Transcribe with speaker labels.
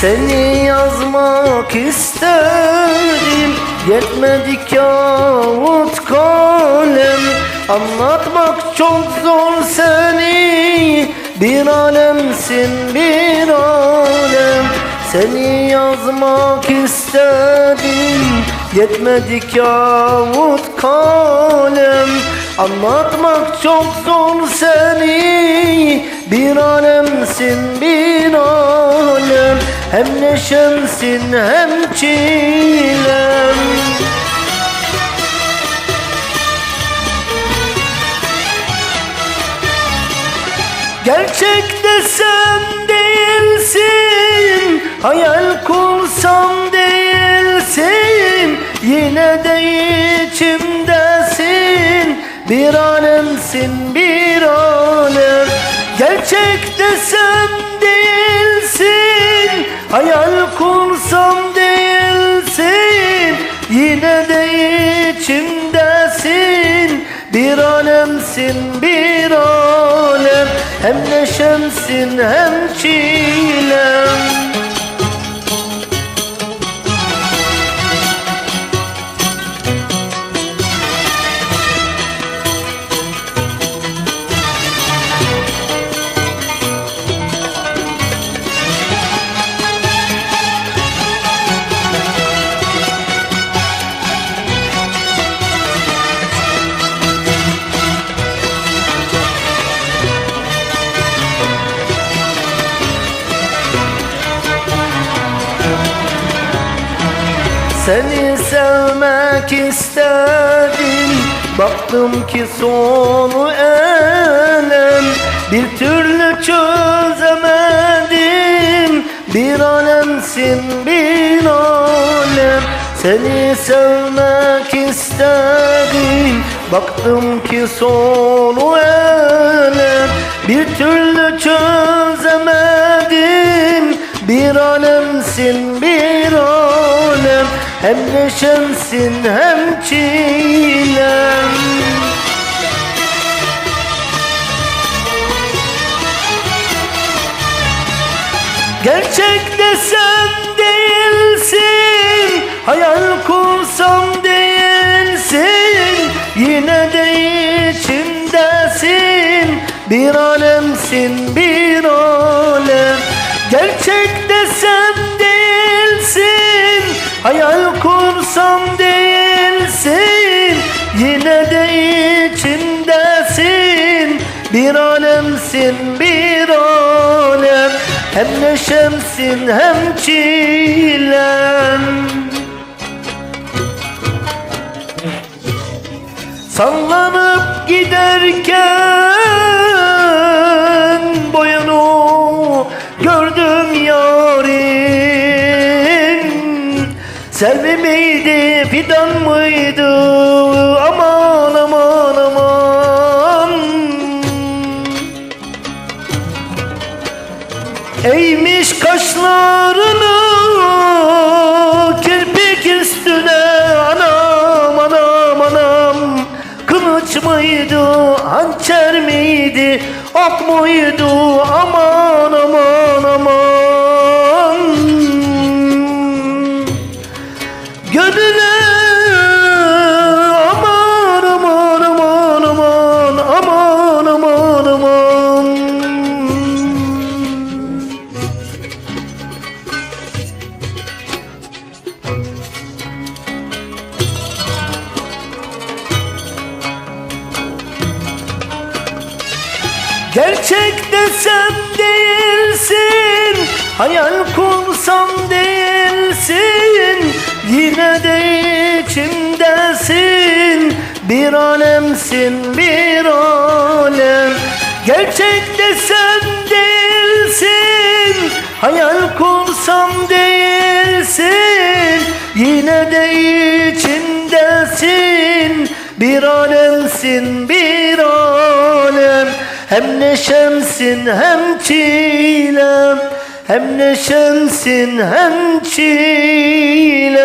Speaker 1: Seni yazmak istedim. Yetmedi kağıt kalem Anlatmak çok zor seni. Bir alemsin bir alem. Seni yazmak istedim. Yetmedi kağıt kalem Anlatmak çok zor seni. Bir alemsin bir alem Hem neşemsin hem çilem. Gerçekte sen değilsin Hayal kursam değilsin. Yine de içimdesin Bir alemsin bir alem. Gerçekte sen değilsin Hayal kursam değilsin Yine de içimdesin. Bir alemsin bir alem Hem neşemsin hem çilem Seni sevmek istedim. Baktım ki sonu elem. Bir türlü çözemedim. Bir alemsin bir alem. Seni sevmek istedim. Baktım ki sonu elem. Bir türlü çözemedim. Bir alemsin bir alem Hem neşemsin hem çilem. Gerçekte sen değilsin Hayal kursam değilsin. Yine de içimdesin Bir alemsin bir alem. Gerçekte sen değilsin Hayal Bir alemsin bir alem. Hem neşemsin hem çilem. Sallanıp giderken boyunu gördüm yarın Selvi miydi fidan mıydı Mıydı hançer miydi ok muydu aman Gerçekte sen değilsin Hayal kursam değilsin. Yine de içimdesin Bir alemsin bir alem. Gerçekte sen değilsin Hayal kursam değilsin. Yine de içimdesin Bir alemsin bir alem Hem neşemsin hem çilem. Hem neşemsin hem çilem